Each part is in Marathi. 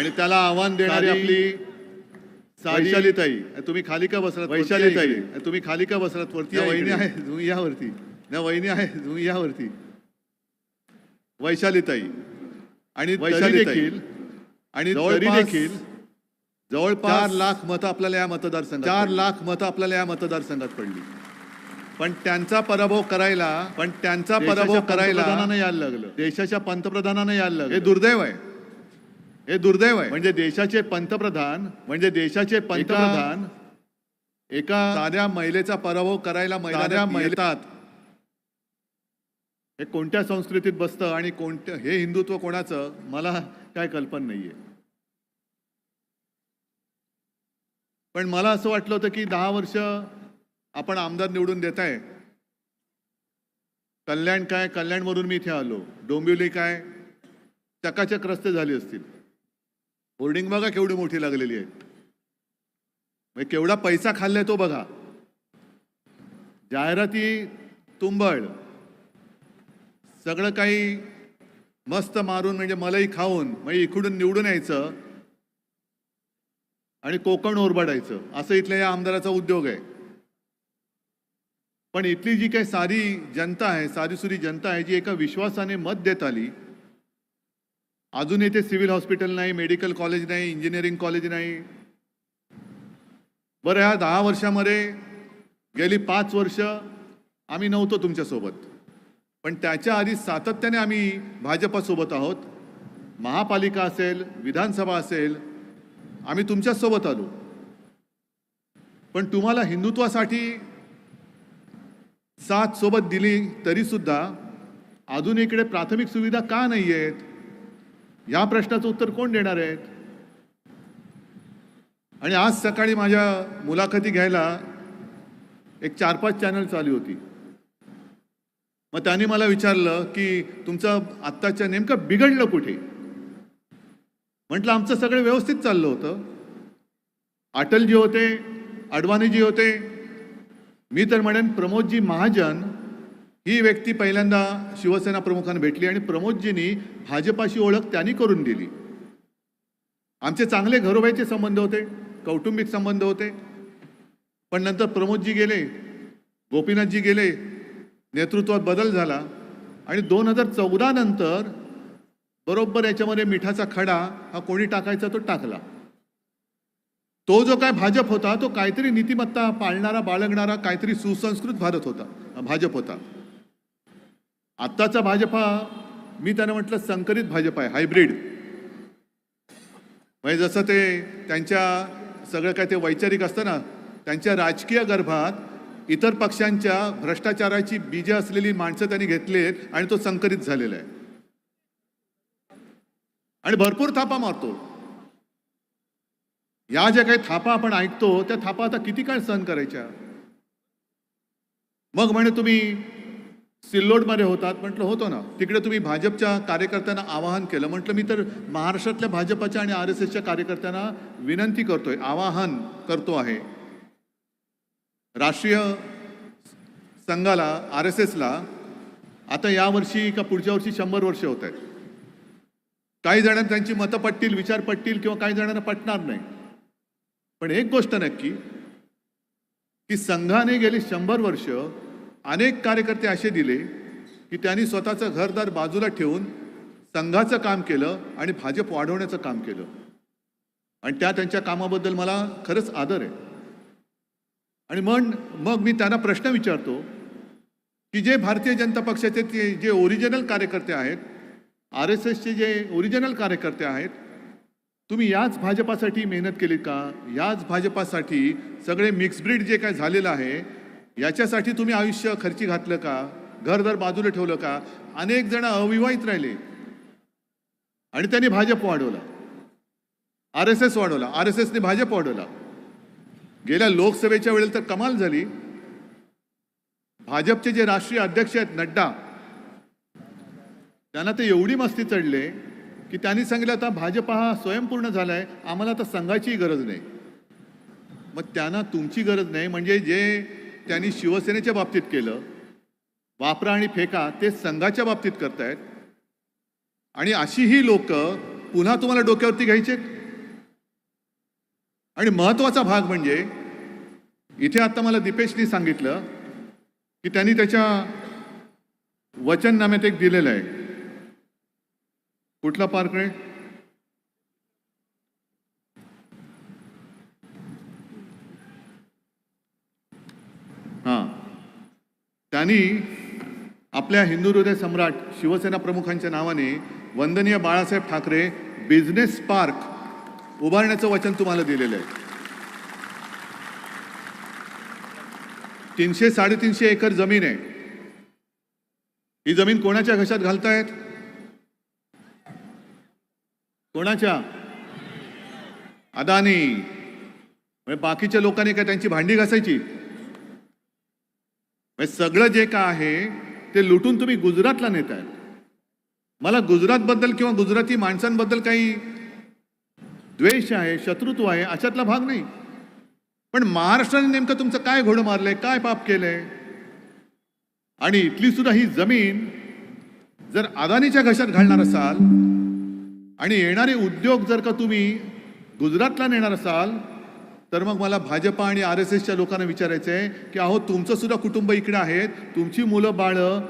आणि त्याला आव्हान देणारी आपली वैशालीताई. तुम्ही खाली का बसलात? वैशालीताई. तुम्ही खाली का बसलात? वरती वहिनी. आहे तुम्ही यावरती ना वहिनी आहे तुम्ही यावरती वैशालीताई. आणि वैशालीताई. देखील. आणि देखील जवळपास चार लाख मतं आपल्याला या मतदारसंघात चार लाख मतं आपल्याला या मतदारसंघात पडली. पण त्यांचा पराभव करायला पण त्यांचा पराभव करायला यायला लागलं. देशाच्या पंतप्रधानांना यायला लागलं. हे दुर्दैव आहे. हे दुर्दैव आहे. म्हणजे देशाचे पंतप्रधान म्हणजे देशाचे पंतप्रधान एका साध्या महिलेचा पराभव करायला मैदानात मिळतात हे कोणत्या संस्कृतीत बसतं आणि कोणत्या हे हिंदुत्व कोणाचं? मला काय कल्पना नाहीये. पण मला असं वाटलं होतं की दहा वर्ष आपण आमदार निवडून देत आहे कल्याण काय? कल्याणवरून मी इथे आलो. डोंबिवली काय? चकाचक रस्ते झाले असतील. होर्डिंग बघा केवढी मोठी लागलेली आहे. म्हणजे केवढा पैसा खाल्लाय तो बघा. जाहिराती तुंबळ. सगळं काही मस्त मारून म्हणजे मलाही खाऊन मग इकडून निवडून यायचं. आणि कोकण ओरबाडायचं. असं इथल्या या आमदाराचा उद्योग आहे. पण इथली जी काही सारी जनता आहे सारीसुरी जनता आहे जी एका विश्वासाने मत देत आली अजून इथे सिव्हिल हॉस्पिटल नाही मेडिकल कॉलेज नाही इंजिनिअरिंग कॉलेज नाही. बरं ह्या दहा वर्षामध्ये गेली पाच वर्ष आम्ही नव्हतो तुमच्यासोबत. पण त्याच्या आधी सातत्याने आम्ही भाजपासोबत आहोत. महापालिका असेल विधानसभा असेल आम्ही तुमच्यासोबत आलो. पण तुम्हाला हिंदुत्वासाठी साथ सोबत दिली तरीसुद्धा अजून इकडे प्राथमिक सुविधा का नाही आहेत या प्रश्नाचं उत्तर कोण देणार आहेत आणि आज सकाळी माझ्या मुलाखती घ्यायला एक चार पाच चॅनल चालू होती. मग त्याने मला विचारलं की तुमचं आत्ताच्या नेमकं बिघडलं कुठे? म्हटलं आमचं सगळं व्यवस्थित चाललं होतं. अटलजी होते अडवाणीजी होते. मी तर म्हणेन प्रमोदजी महाजन ही व्यक्ती पहिल्यांदा शिवसेना प्रमुखांना भेटली आणि प्रमोदजींनी भाजपाशी ओळख त्यांनी करून दिली. आमचे चांगले घरोबाईचे संबंध होते कौटुंबिक संबंध होते. पण नंतर प्रमोदजी गेले गोपीनाथजी गेले नेतृत्वात बदल झाला आणि दोन हजार चौदा नंतर बरोबर याच्यामध्ये मिठाचा खडा हा कोणी टाकायचा तो टाकला. तो जो काय भाजप होता तो काहीतरी नीतिमत्ता पाळणारा बाळगणारा काहीतरी सुसंस्कृत भारत होता भाजप होता. आत्ताचा भाजपा मी त्यानं म्हटलं संकरित भाजप आहे हायब्रिड म्हणजे जसं ते त्यांच्या सगळं काय ते वैचारिक असतं ना त्यांच्या राजकीय गर्भात इतर पक्षांच्या भ्रष्टाचाराची बीजं असलेली माणसं त्यांनी घेतलीत आणि तो संकरित झालेला आहे. आणि भरपूर थापा मारतो. या ज्या काही थापा आपण ऐकतो त्या थापा आता किती काळ सहन करायच्या? मग म्हणे तुम्ही सिल्लोडमध्ये होतात. म्हटलं होतो ना. तिकडे तुम्ही भाजपच्या कार्यकर्त्यांना आवाहन केलं. म्हटलं मी तर महाराष्ट्रातल्या भाजपच्या आणि आर एस एसच्या कार्यकर्त्यांना विनंती करतोय आवाहन करतो आहे. राष्ट्रीय संघाला आर एस एसला आता यावर्षी का पुढच्या वर्षी शंभर वर्ष होत आहेत. काही जणांना त्यांची मतं पटतील विचार पटतील किंवा काही जणांना पटणार नाही. पण एक गोष्ट नक्की की संघाने गेली शंभर वर्ष अनेक कार्यकर्ते असे दिले की त्यांनी स्वतःचं घरदार बाजूला ठेवून संघाचं काम केलं आणि भाजप वाढवण्याचं काम केलं. आणि त्या त्यांच्या कामाबद्दल मला खरंच आदर आहे. आणि मग मग मी त्यांना प्रश्न विचारतो की जे भारतीय जनता पक्षाचे ते जे ओरिजिनल कार्यकर्ते आहेत आर एस एसचे जे ओरिजिनल कार्यकर्ते आहेत तुम्ही याच भाजपासाठी मेहनत केली का? याच भाजपासाठी सगळे मिक्स ब्रीड जे काय झालेलं आहे याच्यासाठी तुम्ही आयुष्य खर्ची घातलं का? घर दर बाजूला ठेवलं का? अनेक जण अविवाहित राहिले. आणि त्यांनी भाजप वाढवला. आर एस एस वाढवला. आर एस एसने भाजप वाढवला. गेल्या लोकसभेच्या वेळेला तर कमाल झाली. भाजपचे जे राष्ट्रीय अध्यक्ष आहेत नड्डा त्यांना ते एवढी मस्ती चढले की त्यांनी सांगितलं आता भाजप हा स्वयंपूर्ण झाला आहे आम्हाला आता संघाचीही गरज नाही. मग त्यांना तुमची गरज नाही. म्हणजे जे त्यांनी शिवसेनेच्या बाबतीत केलं. वापरा आणि फेका ते संघाच्या बाबतीत करतायत. आणि अशी ही लोक पुन्हा तुम्हाला डोक्यावरती घ्यायचे? आणि महत्त्वाचा भाग म्हणजे इथे आता मला दीपेशनी सांगितलं की त्यांनी त्याच्या वचननाम्यात एक दिलेलं आहे. कुठला पार्क आहे? त्यांनी आपल्या हिंदू हृदय सम्राट शिवसेना प्रमुखांच्या नावाने वंदनीय बाळासाहेब ठाकरे बिझनेस पार्क उभारण्याचं वचन तुम्हाला दिलेलं आहे. तीनशे साडेतीनशे एकर जमीन आहे. ही जमीन कोणाच्या घशात घालतायत? कोणाच्या? अदानी. म्हणजे बाकीच्या लोकांनी काय त्यांची भांडी घासायची? म्हणजे सगळं जे काय आहे ते लुटून तुम्ही गुजरातला नेत आहेत मला गुजरातबद्दल किंवा गुजराती माणसांबद्दल काही द्वेष आहे शत्रुत्व आहे अशातला भाग नाही. पण महाराष्ट्राने नेमकं तुमचं काय घोडं मारलंय काय पाप केलंय? आणि इथली सुद्धा ही जमीन जर अदानीच्या घशात घालणार असाल आणि येणारे उद्योग जर का तुम्ही गुजरातला नेणार असाल तर मग मला भाजपा आणि आर एस एसच्या लोकांना विचारायचं आहे की अहो तुमचं सुद्धा कुटुंब इकडे आहेत तुमची मुलं बाळं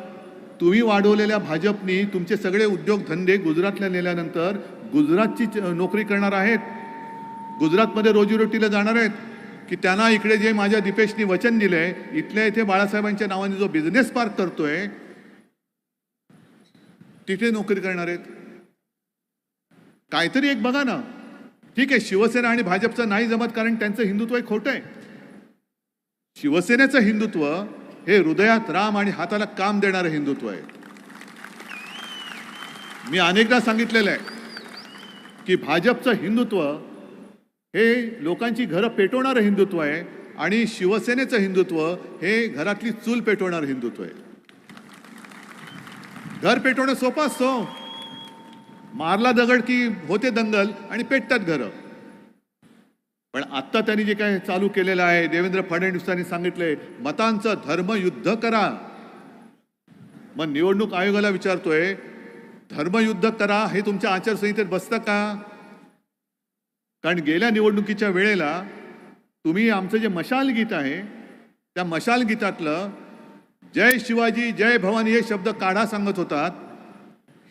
तुम्ही वाढवलेल्या भाजपनी तुमचे सगळे उद्योगधंदे गुजरातला नेल्यानंतर गुजरातची च- नोकरी करणार आहेत. गुजरातमध्ये रोजीरोटीला जाणार आहेत. की त्यांना इकडे जे माझ्या दीपेशनी वचन दिलंय इथल्या इथे बाळासाहेबांच्या नावाने जो बिझनेस पार्क करतोय तिथे नोकरी करणार आहेत. काहीतरी एक बघा ना. ठीक आहे शिवसेना आणि भाजपचं नाही जमत कारण त्यांचं हिंदुत्व हे खोटं आहे. शिवसेनेचं हिंदुत्व हे हृदयात राम आणि हाताला काम देणारं हिंदुत्व आहे. मी अनेकदा सांगितलेलं आहे की भाजपचं हिंदुत्व हे लोकांची घरं पेटवणारं हिंदुत्व आहे आणि शिवसेनेचं हिंदुत्व हे घरातली चूल पेटवणारं हिंदुत्व आहे. घर पेटवणं सोपं असतो हो. मारला दगड की होते दंगल आणि पेटतात घरं. पण आत्ता त्यांनी जे काय चालू केलेलं आहे देवेंद्र फडणवीसांनी सांगितलंय मतांचं धर्मयुद्ध करा. मग निवडणूक आयोगाला विचारतोय धर्मयुद्ध करा हे तुमच्या आचारसंहितेत बसतं का? कारण गेल्या निवडणुकीच्या वेळेला तुम्ही आमचं जे मशाल गीत आहे त्या मशाल गीतातलं जय शिवाजी जय भवानी हे शब्द काढा सांगत होतात.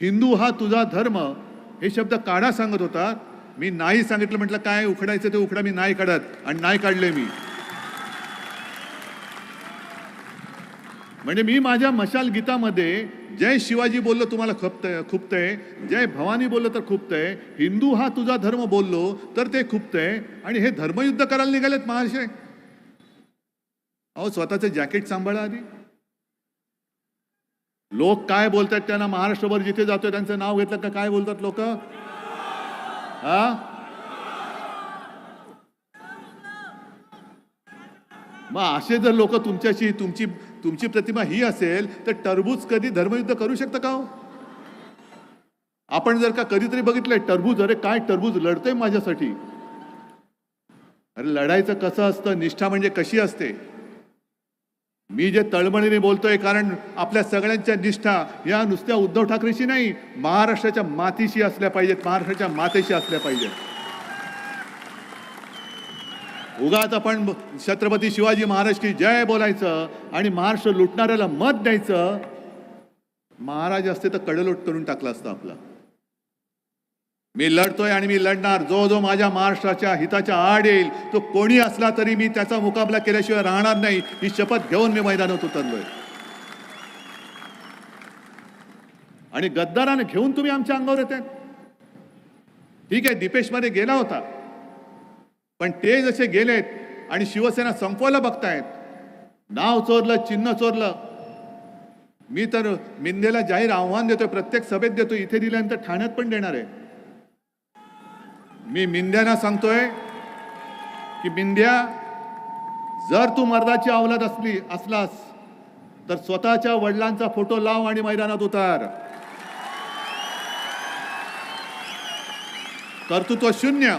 हिंदू हा तुझा धर्म. हे शब्द काढा सांगत होता. मी नाही सांगितलं म्हटलं काय उखडायचं ते उखडा मी नाही काढत. आणि नाही काढले मी. म्हणजे मी माझ्या मशाल गीतामध्ये जय शिवाजी बोललो तुम्हाला खपतंय खुपतंय. जय भवानी बोललो तर खुपतंय. हिंदू हा तुझा धर्म बोललो तर ते खुपतंय. आणि हे धर्मयुद्ध करायला निघालेत महाशय. अहो स्वतःचं जॅकेट सांभाळा आधी. लोक काय बोलतात त्यांना महाराष्ट्रभर जिथे जातोय त्यांचं नाव घेतलं का काय बोलतात लोक? हा? मग असे जर लोक तुमच्याशी तुमची तुमची प्रतिमा ही असेल तर टरबूज कधी धर्मयुद्ध करू शकतं का हो? आपण जर का कधीतरी बघितलंय टरबूज अरे काय टरबूज लढतंय माझ्यासाठी. अरे लढायचं कसं असतं निष्ठा म्हणजे कशी असते? मी जे तळमळीने बोलतोय कारण आपल्या सगळ्यांच्या निष्ठा या नुसत्या उद्धव ठाकरेशी नाही महाराष्ट्राच्या मातीशी असल्या पाहिजेत महाराष्ट्राच्या मातेशी असल्या पाहिजेत. उगाच आपण छत्रपती शिवाजी महाराज की जय बोलायचं आणि महाराष्ट्र लुटणाऱ्याला मत द्यायचं. महाराज असते तर कडलोट करून टाकला असतं आपला. मी लढतोय आणि मी लढणार. जो जो माझ्या महाराष्ट्राच्या हिताच्या आड येईल तो कोणी असला तरी मी त्याचा मुकाबला केल्याशिवाय राहणार नाही. ही शपथ घेऊन मी मैदानात उतरलोय. आणि गद्दाराने घेऊन तुम्ही आमच्या अंगावर येते ठीक आहे दीपेशमध्ये गेला होता. पण ते जसे गेलेत आणि शिवसेना संपवायला बघतायत नाव चोरलं चिन्ह चोरलं. मी तर मिंदेला जाहीर आव्हान देतोय प्रत्येक सभेत देतो इथे दिल्यानंतर ठाण्यात पण देणार आहे. मी मिंद्यांना सांगतोय की मिंद्या जर तू मर्दाची अवलाद असली असलास तर स्वतःच्या वडिलांचा फोटो लाव आणि मैदानात उतार. कर्तृत्व शून्य.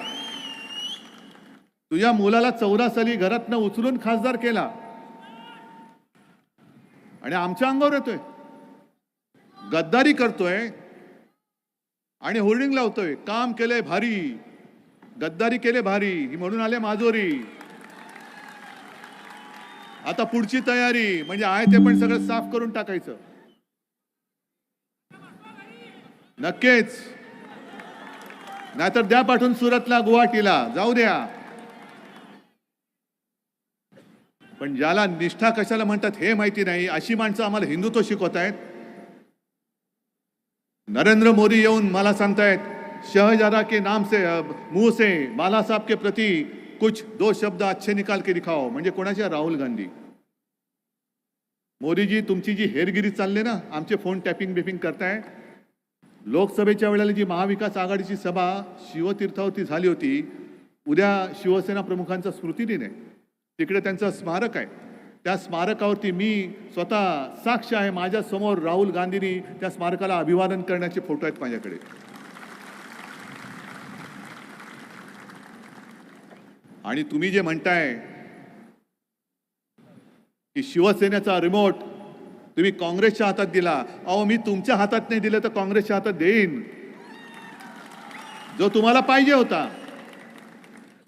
तुझ्या मुलाला चौदा साली घरातनं उचलून खासदार केला. आणि आमच्या अंगावर येतोय. गद्दारी करतोय आणि होर्डिंग लावतोय. काम केलंय भारी. गद्दारी केले भारी ही म्हणून आले माजोरी. आता पुढची तयारी म्हणजे आहे ते पण सगळं साफ करून टाकायचं. नक्कीच. नाहीतर द्या पाठवून सुरतला गुवाहाटीला. जाऊ द्या. पण ज्याला निष्ठा कशाला म्हणतात हे माहिती नाही अशी माणसं आम्हाला हिंदुत्व शिकवत आहेत नरेंद्र मोदी येऊन मला सांगतायत शहजादा के नाम से अ, मुंह से बालासाहेब के प्रति कुछ दो शब्द अच्छे निकाल के दिखाओ। म्हणजे कोणाच्या राहुल गांधी। मोदीजी तुमची जी हेरगिरी चालली ना आमचे फोन टॅपिंग बिपिंग करताय. लोकसभेच्या वेळेला जी महाविकास आघाडीची सभा शिवतीर्थावरती झाली होती उद्या शिवसेना प्रमुखांचा स्मृतिदिन आहे. तिकडे त्यांचं स्मारक आहे. त्या स्मारकावरती मी स्वतः साक्ष आहे. माझ्यासमोर राहुल गांधींनी त्या स्मारकाला अभिवादन करण्याचे फोटो आहेत माझ्याकडे. आणि तुम्ही जे म्हणताय की शिवसेनेचा रिमोट तुम्ही काँग्रेसच्या हातात दिला. अहो मी तुमच्या हातात नाही दिलं तर काँग्रेसच्या हातात देईन. जो तुम्हाला पाहिजे होता.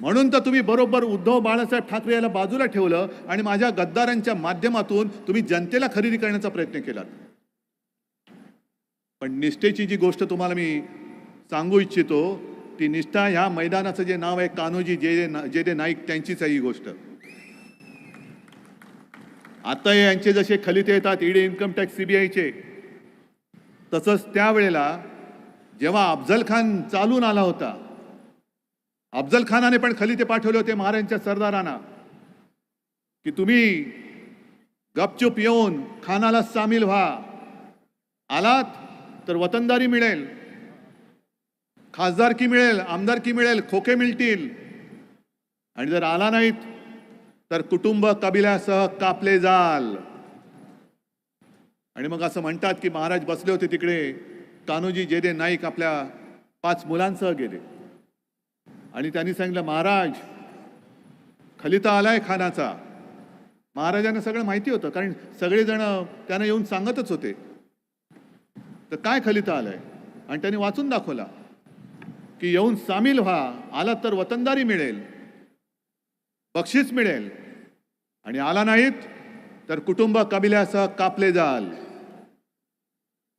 म्हणून तर तुम्ही बरोबर उद्धव बाळासाहेब ठाकरे याला बाजूला ठेवलं आणि माझ्या गद्दारांच्या माध्यमातून तुम्ही जनतेला खरेदी करण्याचा प्रयत्न केला पण निष्ठेची जी गोष्ट तुम्हाला मी सांगू इच्छितो ती निष्ठा ह्या मैदानाचं जे नाव आहे कान्होजी जे जे ना- जे नाईक त्यांचीच आहे ही गोष्ट. आता यांचे जसे खलिते येतात ईडी इन्कम टॅक्स सीबीआयचे तसंच त्यावेळेला जेव्हा अफजल खान चालून आला होता अफजल खानाने पण खलिते पाठवले होते महाराजांच्या सरदारांना की तुम्ही गपचूप येऊन खानाला सामील व्हा. आलात तर वतनदारी मिळेल. खासदारकी मिळेल आमदारकी मिळेल खोके मिळतील. आणि जर आला नाहीत तर कुटुंब कबिल्यासह कापले जाल. आणि मग असं म्हणतात की महाराज बसले होते तिकडे कान्होजी जेदे नाईक आपल्या पाच मुलांसह गेले. आणि त्यांनी सांगितलं महाराज खलिता आलाय खानाचा. महाराजांना सगळं माहिती होतं कारण सगळेजण त्यांना येऊन सांगतच होते. तर काय खलिता आलाय? आणि त्यांनी वाचून दाखवला. की येऊन सामील व्हा. आला तर वतनदारी मिळेल. बक्षीस मिळेल. आणि आला नाहीत तर कुटुंब कबिल्यासह कापले जाल.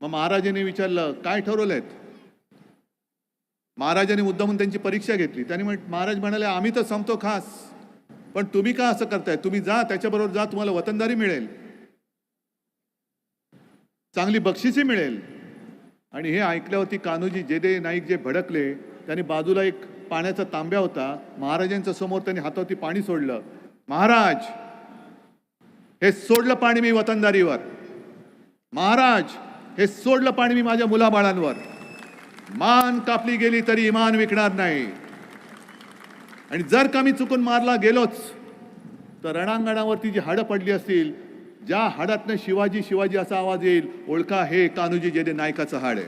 मग महाराजांनी विचारलं काय ठरवलंयत? महाराजांनी मुद्दामून त्यांची परीक्षा घेतली. त्यांनी म्हण महाराज म्हणाले आम्ही तर संपतो खास. पण तुम्ही का असं करताय? तुम्ही जा त्याच्याबरोबर जा तुम्हाला वतनदारी मिळेल. चांगली बक्षिसी मिळेल. आणि हे ऐकल्यावरती कान्होजी जेदे नाईक जे भडकले त्यांनी बाजूला एक पाण्याचा तांब्या होता. महाराजांच्या समोर त्यांनी हातावरती पाणी सोडलं. महाराज हे सोडलं पाणी मी वतनदारीवर. महाराज हे सोडलं पाणी मी माझ्या मुलाबाळांवर. मान कापली गेली तरी इमान विकणार नाही. आणि जर का मी चुकून मारला गेलोच तर रणांगणावरती जी हाडं पडली असतील ज्या हाडातनं शिवाजी शिवाजी असा आवाज येईल ओळखा हे कान्होजी जेने नायकाचं हाड आहे.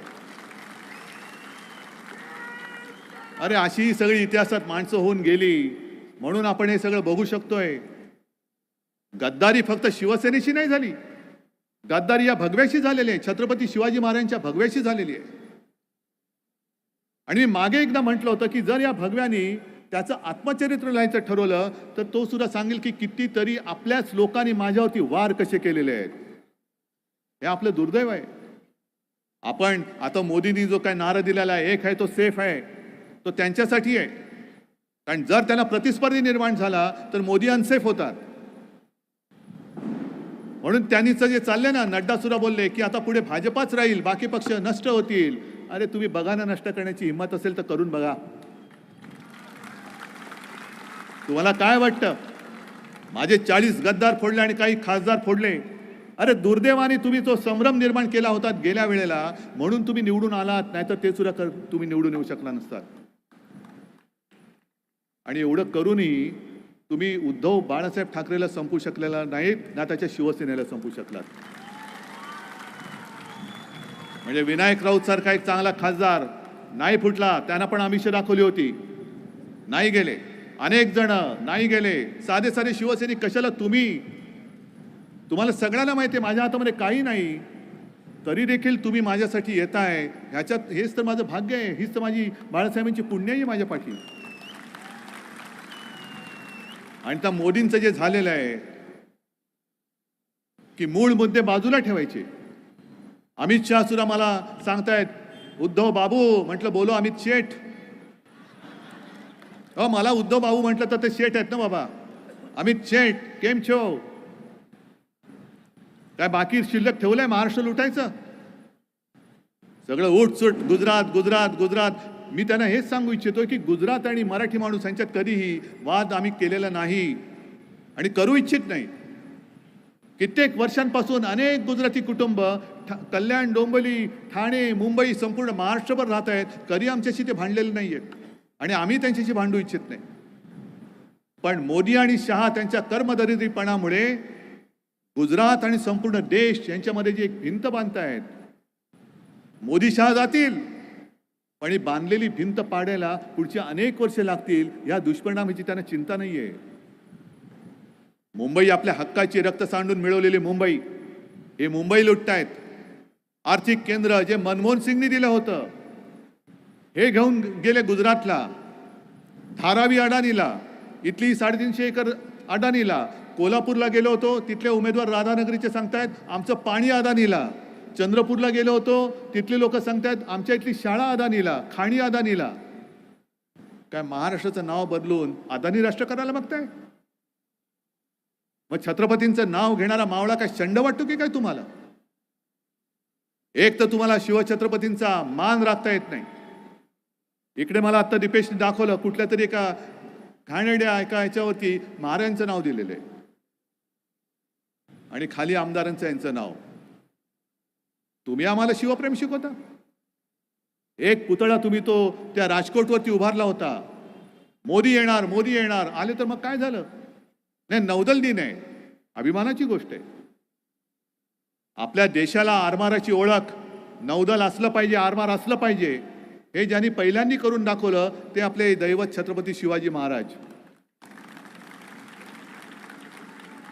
अरे अशी ही सगळी इतिहासात माणसं होऊन गेली. म्हणून आपण हे सगळं बघू शकतोय. गद्दारी फक्त शिवसेनेशी नाही झाली. गद्दारी या भगव्याशी झालेली आहे. छत्रपती शिवाजी महाराजांच्या भगव्याशी झालेली आहे. आणि मी मागे एकदा म्हटलं होतं की जर या भगव्यानी त्याचं आत्मचरित्र लिहायचं ठरवलं तर तो सुद्धा सांगेल की कितीतरी आपल्याच लोकांनी माझ्यावरती वार कसे केलेले आहेत. हे आपलं दुर्दैव आहे. आपण आता मोदींनी जो काय नारा दिलेला आहे एक आहे तो सेफ आहे. तो त्यांच्यासाठी आहे. कारण जर त्यांना प्रतिस्पर्धी निर्माण झाला तर मोदी अनसेफ होतात. म्हणून त्यांनीचं जे चाललंय ना नड्डा सुद्धा बोलले की आता पुढे भाजपाच राहील बाकी पक्ष नष्ट होतील. अरे तुम्ही बघा ना नष्ट करण्याची हिंमत असेल तर करून बघा. तुम्हाला काय वाटतं? माझे चाळीस गद्दार फोडले आणि काही खासदार फोडले. अरे दुर्दैवाने तुम्ही तो संभ्रम निर्माण केला होता गेल्या वेळेला म्हणून तुम्ही निवडून आलात नाहीतर ते सुद्धा कर- तुम्ही निवडून येऊ शकला नसतात. आणि एवढं करूनही तुम्ही उद्धव बाळासाहेब ठाकरेला संपू शकलेला नाहीत ना त्याच्या शिवसेनेला संपू शकलात. म्हणजे विनायक राऊत सारखा एक चांगला खासदार नाही फुटला त्यांना पण आमिष दाखवली होती. नाही गेले. अनेक जण नाही गेले. साधे साधे शिवसैनिक कशाला तुम्ही? तुम्हाला सगळ्यांना माहिती आहे माझ्या हातामध्ये काही नाही. तरी देखील तुम्ही माझ्यासाठी येताय. ह्याच्यात हेच तर माझं भाग्य आहे. हीच तर माझी बाळासाहेबांची पुण्यही माझ्या पाठी आणि त्या मोदींचं जे झालेलं आहे की मूळ मुद्दे बाजूला ठेवायचे. अमित शहा सुद्धा मला सांगतायत उद्धव बाबू म्हटलं बोलो अमित शेठ. अ मला उद्धव बाबू म्हटलं तर ते शेठ आहेत ना बाबा. अमित शेठ केम छो? काय बाकी शिल्लक ठेवलंय महाराष्ट्र लुटायचं? सगळं उठसूट गुजरात गुजरात गुजरात. मी त्यांना हेच सांगू इच्छितो की गुजरात आणि मराठी माणूस यांच्यात कधीही वाद आम्ही केलेला नाही आणि करू इच्छित नाही. कित्येक वर्षांपासून अनेक गुजराती कुटुंब ठा- कल्याण डोंबली ठाणे मुंबई संपूर्ण महाराष्ट्रभर राहत आहेत. कधी आमच्याशी ते भांडलेले नाही आहेत आणि आम्ही त्यांच्याशी भांडू इच्छित नाही. पण मोदी आणि शहा त्यांच्या कर्मदरिद्रीपणामुळे गुजरात आणि संपूर्ण देश यांच्यामध्ये जी एक भिंत बांधतायत मोदी शहा जातील. पण ही बांधलेली भिंत पाडायला पुढची अनेक वर्षे लागतील या दुष्परिणामाची त्यांना चिंता नाहीये. मुंबई आपल्या हक्काची रक्त सांडून मिळवलेली मुंबई. हे मुंबई लुटतायत. आर्थिक केंद्र जे मनमोहन सिंगनी दिलं होतं हे घेऊन गेले गुजरातला धारावी अडाणीला इथली साडेतीनशे एकर अडाणीला. कोल्हापूरला गेलो होतो तिथले उमेदवार राधानगरीचे सांगतायत आमचं पाणी अडाणीला. चंद्रपूरला गेलो होतो तिथले लोक सांगतायत आमच्या इथली शाळा अदानीला खाणी अदानीला. काय महाराष्ट्राचं नाव बदलून अदानी राष्ट्र करायला बघताय? मग छत्रपतींचं नाव घेणारा मावळा काय शंड वाटतो की काय तुम्हाला? एक तर तुम्हाला शिवछत्रपतींचा मान राखता येत नाही. इकडे मला आत्ता दीपेशने दाखवलं कुठल्या तरी एका घाणेड्या एका ह्याच्यावरती महाराजांचं नाव दिलेलं आहे. आणि खाली आमदारांचं यांचं नाव. तुम्ही आम्हाला शिवप्रेम शिकवता. एक पुतळा तुम्ही तो त्या राजकोटवरती उभारला होता. मोदी येणार मोदी येणार. आले तर मग काय झालं? नाही नौदल दिन आहे. अभिमानाची गोष्ट आहे. आपल्या देशाला आरमाराची ओळख नौदल असलं पाहिजे आरमार असलं पाहिजे हे ज्यांनी पहिल्यांदी करून दाखवलं ते आपले दैवत छत्रपती शिवाजी महाराज.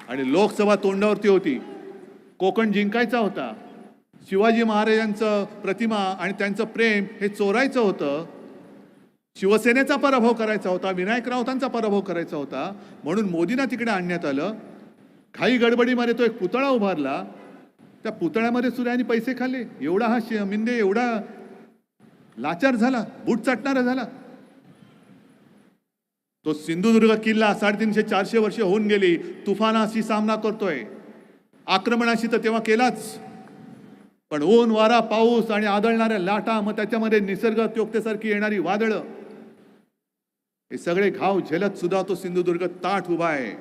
आणि लोकसभा तोंडावरती होती. कोकण जिंकायचा होता. शिवाजी महाराजांचं प्रतिमा आणि त्यांचं प्रेम हे चोरायचं होतं. शिवसेनेचा पराभव करायचा होता विनायक राऊतांचा पराभव करायचा होता. म्हणून मोदींना तिकडे आणण्यात आलं. घाई गडबडीमध्ये तो एक पुतळा उभारला. त्या पुतळ्यामध्ये सुद्धा पैसे खाल्ले. एवढा हा शि- मिंदे एवढा लाचार झाला बूट चाटणारा झाला. तो सिंधुदुर्ग किल्ला साडेतीनशे चारशे वर्ष होऊन गेली. तुफानाशी सामना करतोय. आक्रमणाशी तर तेव्हा केलाच. पण ऊन वारा पाऊस आणि आदळणाऱ्या लाटा मग त्याच्यामध्ये निसर्ग त्योक्तेसारखी येणारी वादळं. हे सगळे घाव झेलत सुद्धा तो सिंधुदुर्ग ताठ उभा आहे.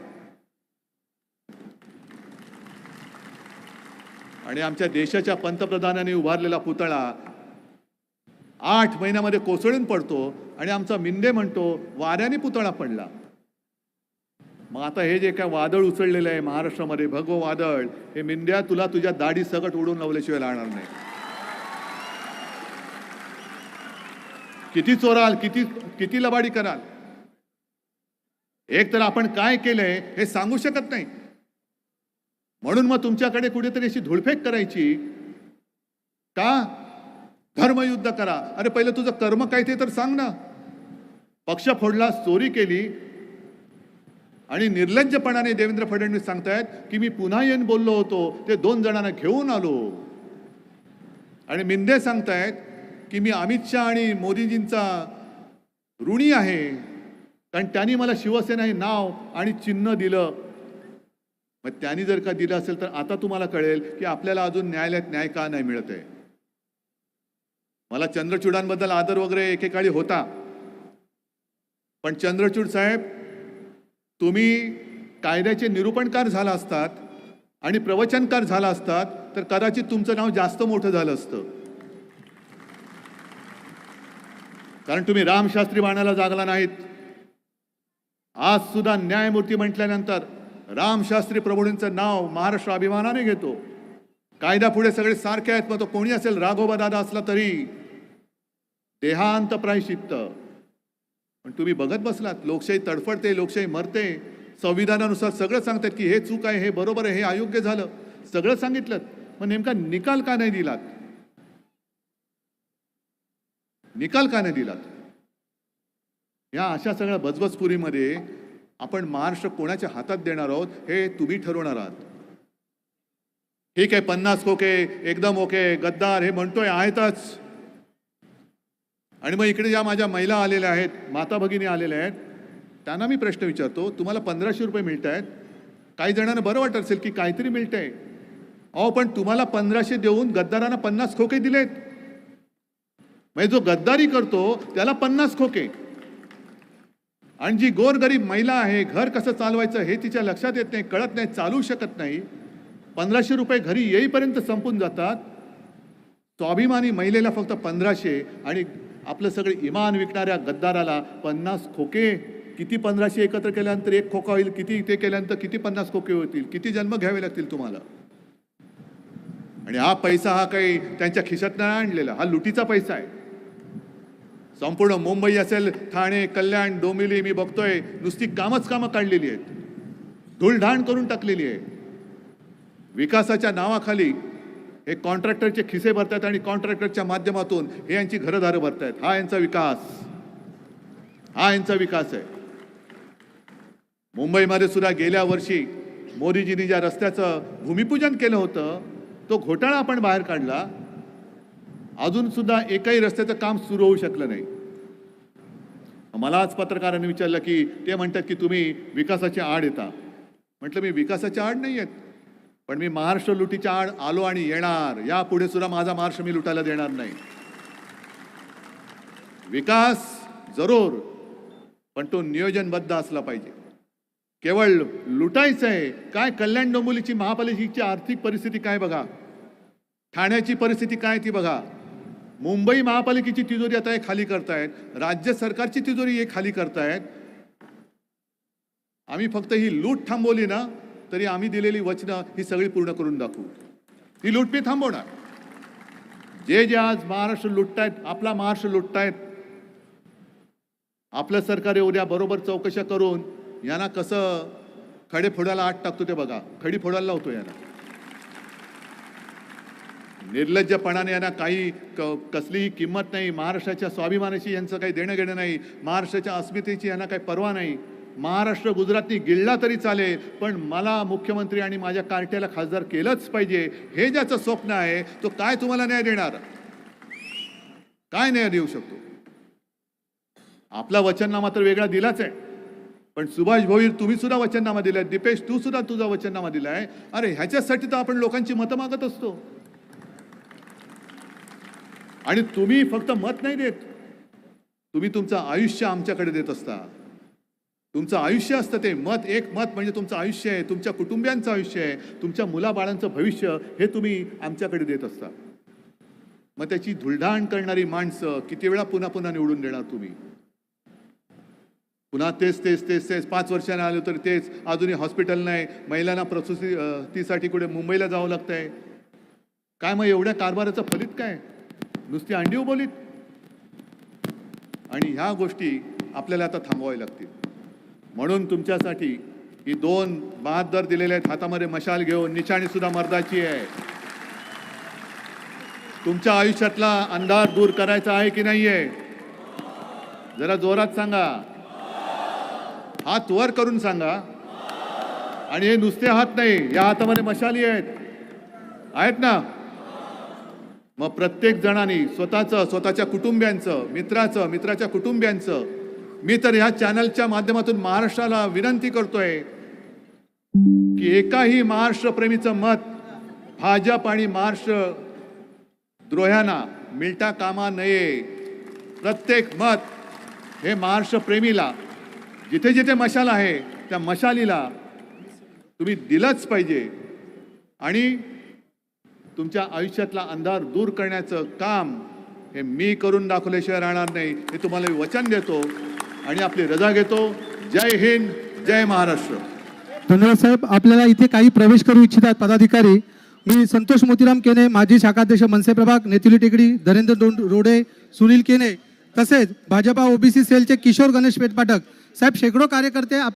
आणि आमच्या देशाच्या पंतप्रधानांनी उभारलेला पुतळा आठ महिन्यामध्ये कोसळून पडतो आणि आमचा मिंदे म्हणतो वाऱ्याने पुतळा पडला. मग आता हे जे काय वादळ उचललेलं आहे महाराष्ट्रामध्ये भगव वादळ हे मिंद्या तुला तुझ्या दाढी सगट उडून लावल्याशिवाय राहणार नाही. किती चोराल किती किती लबाडी कराल? एक तर आपण काय केलंय हे सांगू शकत नाही. म्हणून मग तुमच्याकडे कुठेतरी अशी धुळफेक करायची. का? धर्मयुद्ध करा. अरे पहिलं तुझं कर्म काय ते तर सांग ना. पक्ष फोडला चोरी केली. आणि निर्लज्जपणाने देवेंद्र फडणवीस सांगतायत की मी पुन्हा येऊन बोललो होतो ते दोन जणांना घेऊन आलो. आणि मिंदे सांगतायत की मी अमित शहा आणि मोदीजींचा ऋणी आहे कारण त्यांनी मला शिवसेना हे नाव आणि चिन्ह दिलं. मग त्यांनी जर का दिलं असेल तर आता तुम्हाला कळेल की आपल्याला अजून न्यायालयात न्याय का नाही मिळत आहे मला चंद्रचूडांबद्दल आदर वगैरे एकेकाळी होता. पण चंद्रचूड साहेब तुम्ही कायद्याचे निरूपणकार झाला असतात आणि प्रवचनकार झाला असतात तर कदाचित तुमचं नाव जास्त मोठं झालं असतं. कारण तुम्ही रामशास्त्री बाणाला जागला नाहीत. आज सुद्धा न्यायमूर्ती म्हटल्यानंतर रामशास्त्री प्रभूंचं नाव महाराष्ट्र अभिमानाने घेतो. कायदा पुढे सगळे सारखे आहेत मग तो कोणी असेल? राघोबा दादा असला तरी. देहांत प्रायश्चित्त. पण तुम्ही बघत बसलात लोकशाही तडफडते लोकशाही मरते. संविधानानुसार सगळं सांगतात की हे चूक आहे हे बरोबर आहे हे अयोग्य झालं. सगळं सांगितलं मग नेमका निकाल का नाही दिलात? निकाल का नाही दिलात? या अशा सगळ्या बजबजपुरीमध्ये आपण महाराष्ट्र कोणाच्या हातात देणार आहोत हे तुम्ही ठरवणार आहात. ठीक आहे पन्नास कोके एकदम ओके गद्दार हे म्हणतोय आहेतच. आणि मग इकडे ज्या माझ्या महिला आलेल्या आहेत माता भगिनी आलेल्या आहेत. त्यांना मी प्रश्न विचारतो तुम्हाला पंधराशे रुपये मिळत आहेत काही जणांना बरं वाटत असेल की काहीतरी मिळतंय. अहो पण तुम्हाला पंधराशे देऊन गद्दारांना पन्नास खोके दिलेत. म्हणजे जो गद्दारी करतो त्याला पन्नास खोके. आणि जी गोरगरीब महिला आहे घर कसं चालवायचं हे तिच्या लक्षात येत नाही कळत नाही चालू शकत नाही. पंधराशे रुपये घरी येईपर्यंत संपून जातात. स्वाभिमानी महिलेला फक्त पंधराशे आणि आपलं सगळे इमान विकणाऱ्या गद्दाराला पन्नास खोके किती पंधराशे एकत्र केल्यानंतर एक खोका होईल किती ते केल्यानंतर किती पन्नास खोके होतील किती जन्म घ्यावे लागतील तुम्हाला? आणि हा पैसा हा काही त्यांच्या खिशात नाही आणलेला हा लुटीचा पैसा आहे. संपूर्ण मुंबई असेल ठाणे कल्याण डोंबिवली मी बघतोय नुसती कामच कामं काढलेली आहेत. धुळढाण करून टाकलेली आहे. विकासाच्या नावाखाली हे कॉन्ट्रॅक्टरचे खिसे भरतात आणि कॉन्ट्रॅक्टरच्या माध्यमातून हे यांची घरदारं भरतायत. हा यांचा विकास. हा यांचा विकास आहे. मुंबईमध्ये सुद्धा गेल्या वर्षी मोदीजींनी ज्या रस्त्याचं भूमिपूजन केलं होतं तो घोटाळा आपण बाहेर काढला. अजून सुद्धा एकही रस्त्याचं काम सुरू होऊ शकलं नाही. मला आज पत्रकारांनी विचारलं की ते म्हणतात की तुम्ही विकासाची आड येता. म्हटलं मी विकासाच्या आड नाही आहेत. पण मी महाराष्ट्र लुटीच्या आड आलो आणि येणार. यापुढे सुद्धा माझा महाराष्ट्र मी लुटायला देणार नाही. विकास जरूर पण तो नियोजनबद्ध असला पाहिजे. केवळ लुटायचं आहे. काय कल्याण डोंबोलीची महापालिकेची आर्थिक परिस्थिती काय बघा? ठाण्याची परिस्थिती काय ती बघा? मुंबई महापालिकेची तिजोरी आता हे खाली करतायत. राज्य सरकारची तिजोरी हे खाली करतायत. आम्ही फक्त ही लूट थांबवली ना तरी आम्ही दिलेली वचनं ही सगळी पूर्ण करून दाखवू. ही लूट मी थांबवणार. जे जे आज महाराष्ट्र लुटतायत आपला महाराष्ट्र लुटतायत आपलं सरकार उद्या बरोबर चौकशा करून यांना कसं खडे फोडायला आत टाकतो ते बघा. खडी फोडायला लावतो यांना. निर्लज्जपणाने यांना काही क कसलीही किंमत नाही. महाराष्ट्राच्या स्वाभिमानाची यांचं काही देणं घेणं नाही. महाराष्ट्राच्या अस्मितेची यांना काही पर्वा नाही. महाराष्ट्र गुजरातनी गिळला तरी चालेल पण मला मुख्यमंत्री आणि माझ्या कार्ट्याला खासदार केलंच पाहिजे. हे ज्याचं स्वप्न आहे तो काय तुम्हाला न्याय देणार? काय न्याय देऊ शकतो? आपला वचननामा तर वेगळा दिलाच आहे. पण सुभाष भोईर तुम्ही सुद्धा वचननामा दिलाय. दीपेश तू सुद्धा तुझा वचननामा दिलाय. अरे ह्याच्यासाठी तर आपण लोकांची मतं मागत असतो. आणि तुम्ही फक्त मत नाही देत. तुम्ही तुमचं आयुष्य आमच्याकडे देत असता. तुमचं आयुष्य असतं ते. मत एक मत म्हणजे तुमचं आयुष्य आहे तुमच्या कुटुंबियांचं आयुष्य आहे तुमच्या मुलाबाळांचं भविष्य हे तुम्ही आमच्याकडे देत असता. मग त्याची धुळढाण करणारी माणसं किती वेळा पुन्हा पुन्हा निवडून देणार तुम्ही? पुन्हा तेच तेच तेच तेच. पाच वर्षाने आलो तर तेच. अजूनही हॉस्पिटल नाही. महिलांना प्रसूतीसाठी तीसाठी कुठे मुंबईला जावं लागतं आहे काय मग एवढ्या कारभाराचं फलित काय? नुसती अंडी उबवलीत आणि ह्या गोष्टी आपल्याला आता थांबवाव्या लागतील. म्हणून तुमच्यासाठी ही दोन बहादर दिलेले आहेत. हातामध्ये मशाल घेऊन निशाणी सुद्धा मर्दाची आहे. तुमच्या आयुष्यातला अंधार दूर करायचा आहे की नाहीये? जरा जोरात सांगा. हात वर करून सांगा. आणि हे नुसते हात नाही या हातामध्ये मशाली आहेत. आहेत ना? मग प्रत्येक जणांनी स्वतःचं स्वतःच्या कुटुंबियांचं मित्राचं मित्राच्या कुटुंबियांचं मी तर ह्या चॅनलच्या माध्यमातून महाराष्ट्राला विनंती करतोय की एकाही महाराष्ट्रप्रेमीचं मत भाजप आणि महाराष्ट्र द्रोह्यांना मिळता कामा नये. प्रत्येक मत हे महाराष्ट्रप्रेमीला जिथे जिथे मशाल आहे त्या मशालीला तुम्ही दिलंच पाहिजे. आणि तुमच्या आयुष्यातला अंधार दूर करण्याचं काम हे मी करून दाखवल्याशिवाय राहणार नाही. हे तुम्हाला मी वचन देतो. आणि आपली रजा घेतो. जय हिंद जय महाराष्ट्र. धन्यवाद साहेब. आपल्याला इथे काही प्रवेश करू इच्छितात पदाधिकारी. मी संतोष मोतीराम केने माजी शाखाध्यक्ष मनसे प्रभाग नेतुली टेकडी धरेंद्र रोडे सुनील केने तसेच भाजपा ओबीसी सेलचे किशोर गणेश पेटपाठक साहेब शेकडो कार्यकर्ते आप